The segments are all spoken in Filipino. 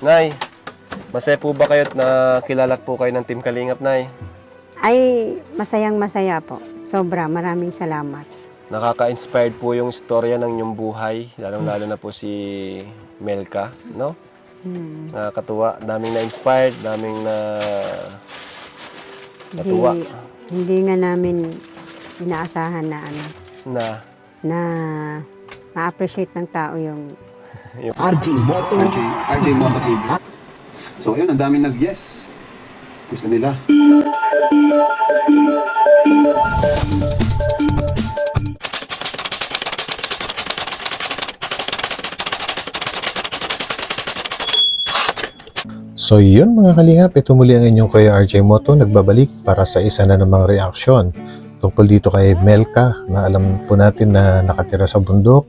Nay, masaya po ba kayo at nakilala po kayo ng Team Kalingap, Nay? Ay, masayang masaya po. Sobra, maraming salamat. Nakaka-inspired po yung istorya ng inyong buhay, lalong-lalo na po si Melka, no? Hmm. Nakakatuwa, daming na-inspired, daming na Hindi, natuwa hindi nga namin inaasahan na ano, na na ma-appreciate ng tao yung RJ Moto. RJ, RJ Moto TV. So, yun, ang daming nag-yes. Gusto nila. So yun mga kalingap, ito muli ang inyong Kuya RJ Moto nagbabalik para sa isa na namang reaksyon tungkol dito kay Melka na alam po natin na nakatira sa bundok.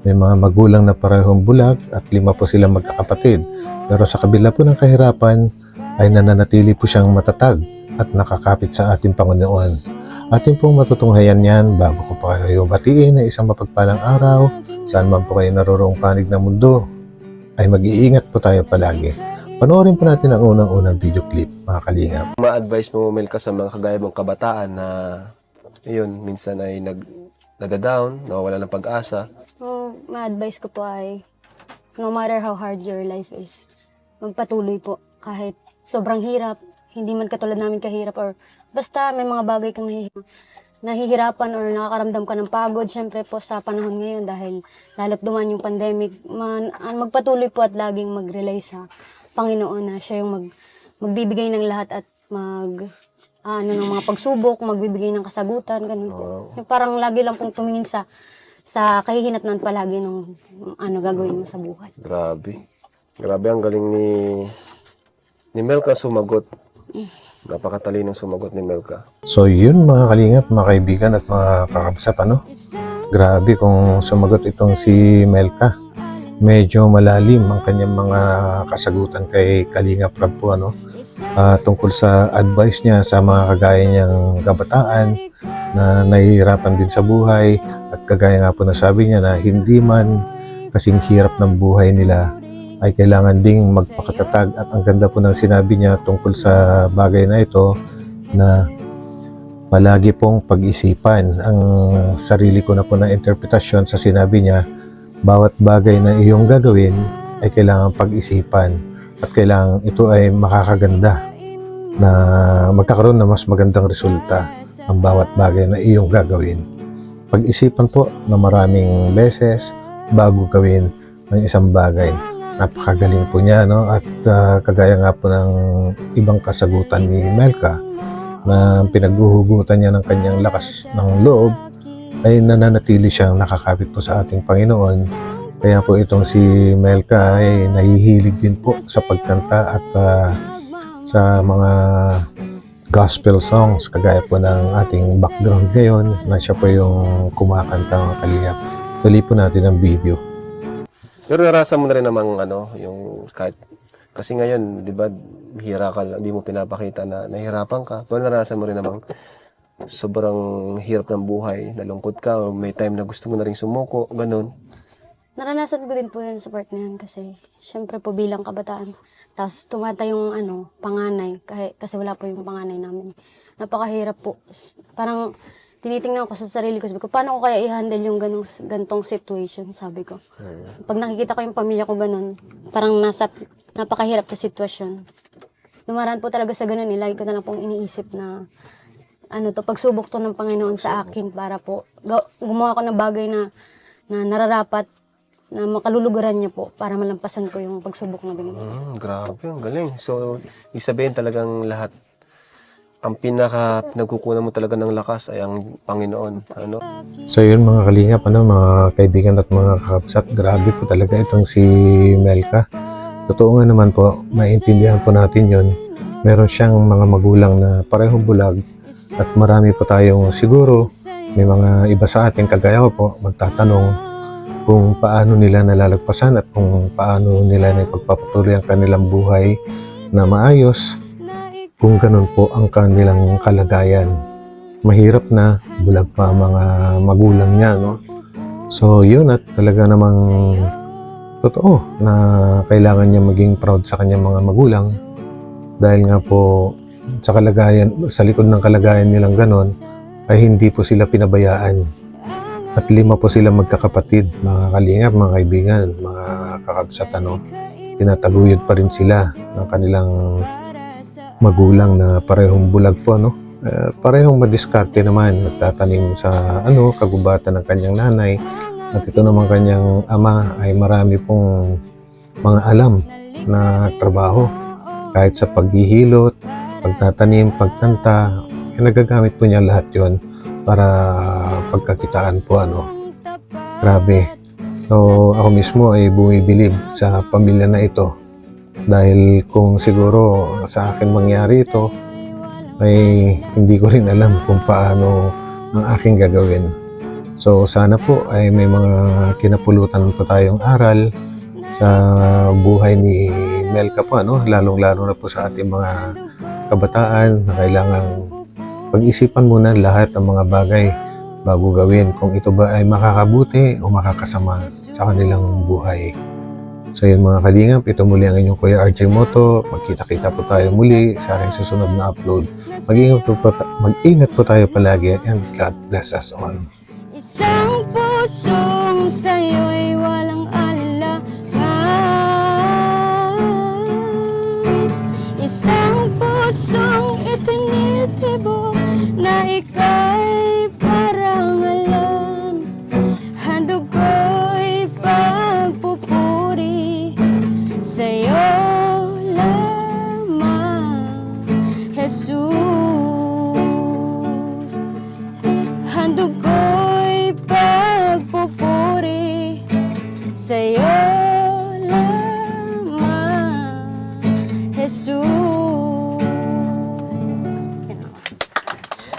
May mga magulang na parehong bulag at lima po silang magkakapatid. Pero sa kabila po ng kahirapan ay nananatili po siyang matatag at nakakapit sa ating Panginoon. Atin pong matutunghayan yan bago ko pa kayo batiin na isang mapagpalang araw. Saan man po kayo naroroong panig ng mundo ay mag-iingat po tayo palagi. Panoorin po natin ang unang-unang video clip, mga kalingap. ma-advise mo, Melka, sa mga kagaya mong kabataan na yun, minsan ay nag nadadown, nawawala ng pag-asa. Oh, ma-advise ko po ay no matter how hard your life is, magpatuloy po kahit sobrang hirap, hindi man katulad namin kahirap or basta may mga bagay kang nahi- nahihirapan or nakakaramdam ka ng pagod, syempre po sa panahon ngayon dahil lalo't duman yung pandemic, man, ah, magpatuloy po at laging mag-rely sa Panginoon na siya yung mag, magbibigay ng lahat at mag ah, ano ng mga pagsubok, magbibigay ng kasagutan, ganun po. Yung parang lagi lang pong tumingin sa sa kahihinatnan palagi ng ano gagawin mo sa buhay. Grabe. Grabe, ang galing ni ni Melka sumagot. Napakatalinong sumagot ni Melka. So yun mga kalingap, mga kaibigan at mga kakabsat ano. Grabe kung sumagot itong si Melka. Medyo malalim ang kanyang mga kasagutan kay Kalingap Rab po ano. Ah, tungkol sa advice niya sa mga kagaya niyang kabataan na nahihirapan din sa buhay at kagaya nga po na sabi niya na hindi man kasing hirap ng buhay nila ay kailangan ding magpakatatag. At ang ganda po ng sinabi niya tungkol sa bagay na ito na palagi pong pag-isipan ang sarili ko na po na interpretasyon sa sinabi niya. Bawat bagay na iyong gagawin ay kailangan pag-isipan at kailangan ito ay makakaganda na magkakaroon ng mas magandang resulta ang bawat bagay na iyong gagawin. Pag-isipan po na maraming beses bago gawin ang isang bagay. Napakagaling po niya no at ah, kagaya nga po ng ibang kasagutan ni Melka na pinaghuhugutan niya ng kanyang lakas ng loob ay nananatili siyang nakakapit po sa ating Panginoon. Kaya po itong si Melka ay nahihilig din po sa pagkanta at ah, sa mga gospel songs kagaya po ng ating background ngayon na siya po yung kumakanta ng kalingap. Tuloy po natin ang video. Pero narasa mo na rin namang ano, yung kahit kasi ngayon, 'di ba, hira ka, hindi mo pinapakita na nahihirapan ka. Pero narasa mo rin namang sobrang hirap ng buhay, nalungkot ka, o may time na gusto mo na rin sumuko, ganun. Naranasan ko din po yun sa part na yun kasi syempre po bilang kabataan. Tapos tumata yung ano, panganay kasi, kasi wala po yung panganay namin. Napakahirap po. Parang tinitingnan ko sa sarili ko, sabi ko, paano ko kaya i-handle yung ganong, gantong situation, sabi ko. Pag nakikita ko yung pamilya ko ganun, parang nasa, napakahirap na sitwasyon. Dumaraan po talaga sa ganun, eh. lagi ko na lang pong iniisip na ano to, pagsubok to ng Panginoon sa akin para po gumawa ko ng bagay na na nararapat na makaluluguran niya po para malampasan ko yung pagsubok na binigay. Mm, grabe, ang galing. So, ibig sabihin talagang lahat, ang pinaka nagkukunan mo talaga ng lakas ay ang Panginoon. Ano? So yun mga kalingap, ano, mga kaibigan at mga kakabsat, grabe po talaga itong si Melka. Totoo nga naman po, maintindihan po natin yon. Meron siyang mga magulang na parehong bulag at marami po tayong siguro may mga iba sa atin kagaya ko po magtatanong kung paano nila nalalagpasan at kung paano nila na ipagpapatuloy ang kanilang buhay na maayos kung ganun po ang kanilang kalagayan. Mahirap na, bulag pa mga magulang niya, no? So, yun at talaga namang totoo na kailangan niya maging proud sa kanyang mga magulang dahil nga po sa kalagayan, sa likod ng kalagayan nilang ganon ay hindi po sila pinabayaan at lima po sila magkakapatid, mga kalingap, mga kaibigan, mga kakabsat, ano, tinataguyod pa rin sila ng kanilang magulang na parehong bulag po, ano, Eh, parehong madiskarte naman, nagtatanim sa, ano, kagubatan ng kanyang nanay, at ito naman kanyang ama ay marami pong mga alam na trabaho, kahit sa paghihilot, pagtatanim, pagtanta, eh, nagagamit po niya lahat yon para pagkakitaan po, ano, Grabe. So, ako mismo ay bumibilib sa pamilya na ito. Dahil kung siguro sa akin mangyari ito, ay hindi ko rin alam kung paano ang aking gagawin. So, sana po ay may mga kinapulutan po tayong aral sa buhay ni Melka po, ano? lalong-lalo na po sa ating mga kabataan na kailangan pag-isipan muna lahat ng mga bagay bago gawin kung ito ba ay makakabuti o makakasama sa kanilang buhay. So yun mga kalingap, ito muli ang inyong Kuya RJ Moto. Magkita-kita po tayo muli sa aking susunod na upload. Mag-ingat po, mag-ingat po tayo palagi and God bless us all. Isang pusong sa'yo'y walang alinlangan Isang pusong itinitibok ika'y parangalan Handog ko'y pagpupuri sa'yo lamang Jesus Handog ko'y pagpupuri sa'yo lamang, Jesus.